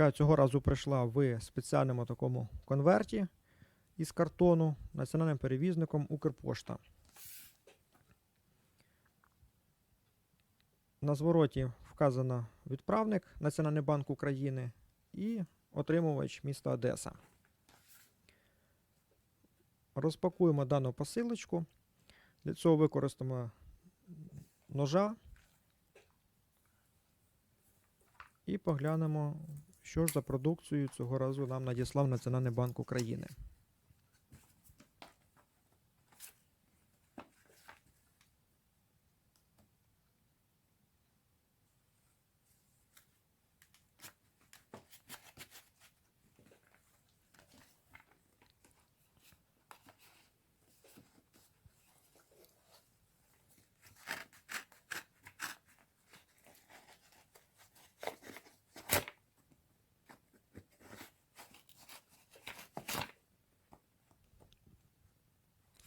яка цього разу прийшла в спеціальному такому конверті із картону національним перевізником Укрпошта. На звороті вказано відправник Національний банк України і отримувач міста Одеса. Розпакуємо дану посилочку. Для цього використаємо ножа і поглянемо, що ж за продукцію цього разу нам надіслав Національний банк України.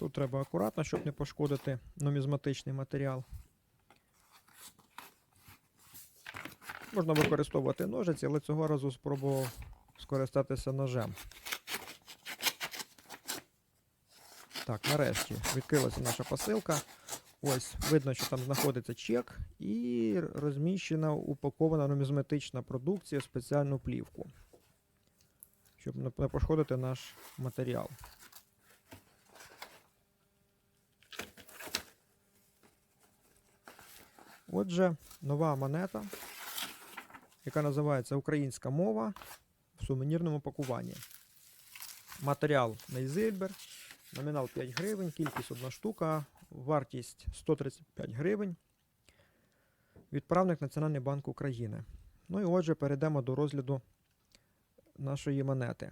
Тут треба акуратно, щоб не пошкодити нумізматичний матеріал. Можна використовувати ножиці, але цього разу спробував скористатися ножем. Так, нарешті відкрилася наша посилка. Ось, видно, що там знаходиться чек і розміщена упакована нумізматична продукція в спеціальну плівку, щоб не пошкодити наш матеріал. Отже, нова монета, яка називається Українська мова в сувенірному пакуванні. Матеріал Нейзильбер, номінал 5 гривень, кількість 1 штука, вартість 135 гривень. Відправник Національний банк України. Ну і отже, перейдемо до розгляду нашої монети.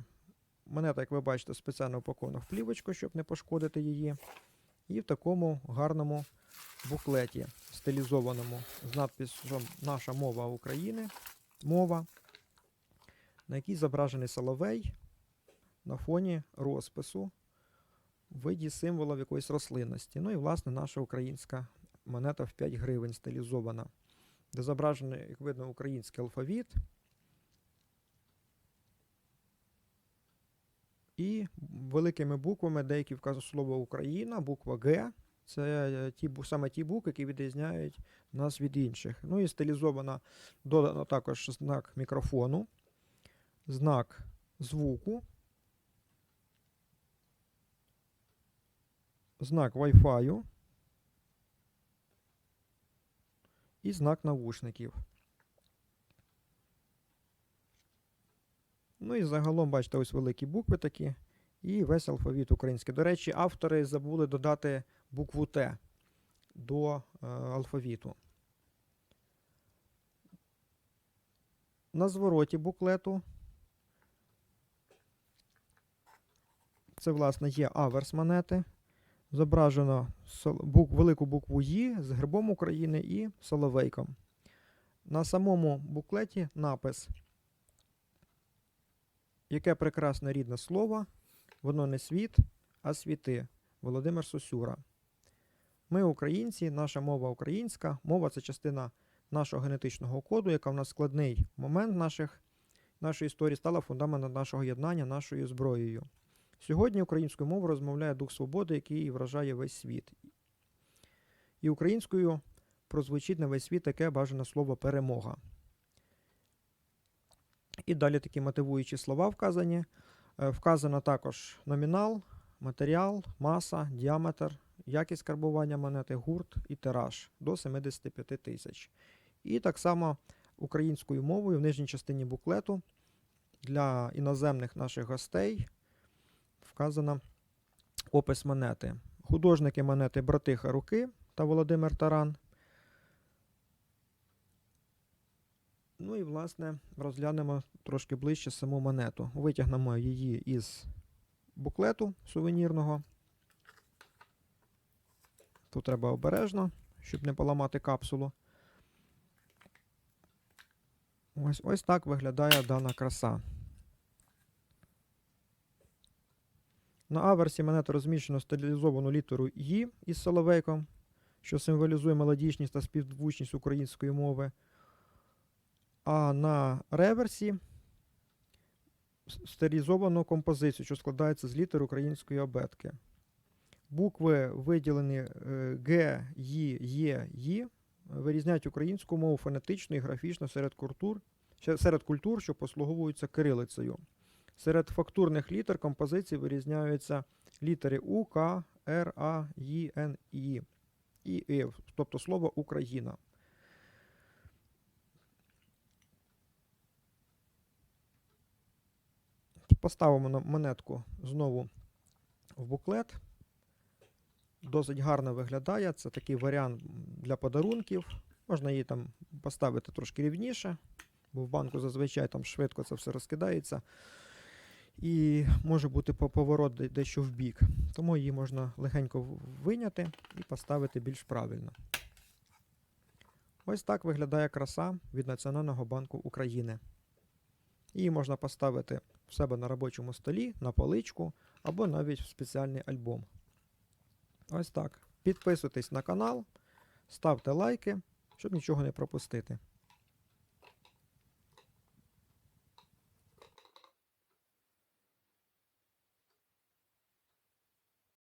Монета, як ви бачите, спеціально упакована в плівочку, щоб не пошкодити її. І в такому гарному буклеті, стилізованому з надписом Наша мова України. Мова, на якій зображений соловей на фоні розпису в виді символів якоїсь рослинності. Ну і, власне, наша українська монета в 5 гривень стилізована, де зображений, як видно, український алфавіт. І великими буквами деякі вказують слово Україна, буква Г. Це е, ті, саме ті букви, які відрізняють нас від інших. Ну і стилізовано додано також знак мікрофону, знак звуку, знак Wi-Fi і знак навушників. Ну і загалом, бачите, ось великі букви такі. І весь алфавіт український. До речі, автори забули додати букву Т до е, алфавіту. На звороті буклету. Це, власне, є аверс монети. Зображено велику букву І з гербом України і соловейком. На самому буклеті напис. Яке прекрасне рідне слово. Воно не світ, а світи. Володимир Сосюра. Ми українці, наша мова українська. Мова це частина нашого генетичного коду, яка в нас складний момент наших, нашої історії стала фундаментом нашого єднання нашою зброєю. Сьогодні українською мовою розмовляє дух свободи, який вражає весь світ. І українською прозвучить на весь світ таке бажане слово перемога. І далі такі мотивуючі слова вказані. Е, Вказано також номінал, матеріал, маса, діаметр, якість карбування монети, гурт і тираж до 75 тисяч. І так само українською мовою в нижній частині буклету для іноземних наших гостей вказано опис монети. Художники монети Братиха Руки та Володимир Таран. Ну і, власне, розглянемо трошки ближче саму монету. Витягнемо її із буклету сувенірного. Тут треба обережно, щоб не поламати капсулу. Ось ось так виглядає дана краса. На аверсі монети розміщено стилізовану літеру «І» із соловейком, що символізує мелодічність та співзвучність української мови. А на реверсі с- стилізовану композицію, що складається з літер української абетки. Букви виділені е, Г, Й, Є, Ї, вирізняють українську мову фонетично і графічно серед культур, серед культур, що послуговуються кирилицею. Серед фактурних літер композиції вирізняються літери У, К, Р, А, Й, Н, І і І, тобто слово Україна. Поставимо на монетку знову в буклет. Досить гарно виглядає. Це такий варіант для подарунків. Можна її там поставити трошки рівніше, бо в банку зазвичай там швидко це все розкидається. І може бути по- поворот дещо в бік. Тому її можна легенько виняти і поставити більш правильно. Ось так виглядає краса від Національного банку України. Її можна поставити в себе на робочому столі, на поличку або навіть в спеціальний альбом. Ось так. Підписуйтесь на канал, ставте лайки, щоб нічого не пропустити.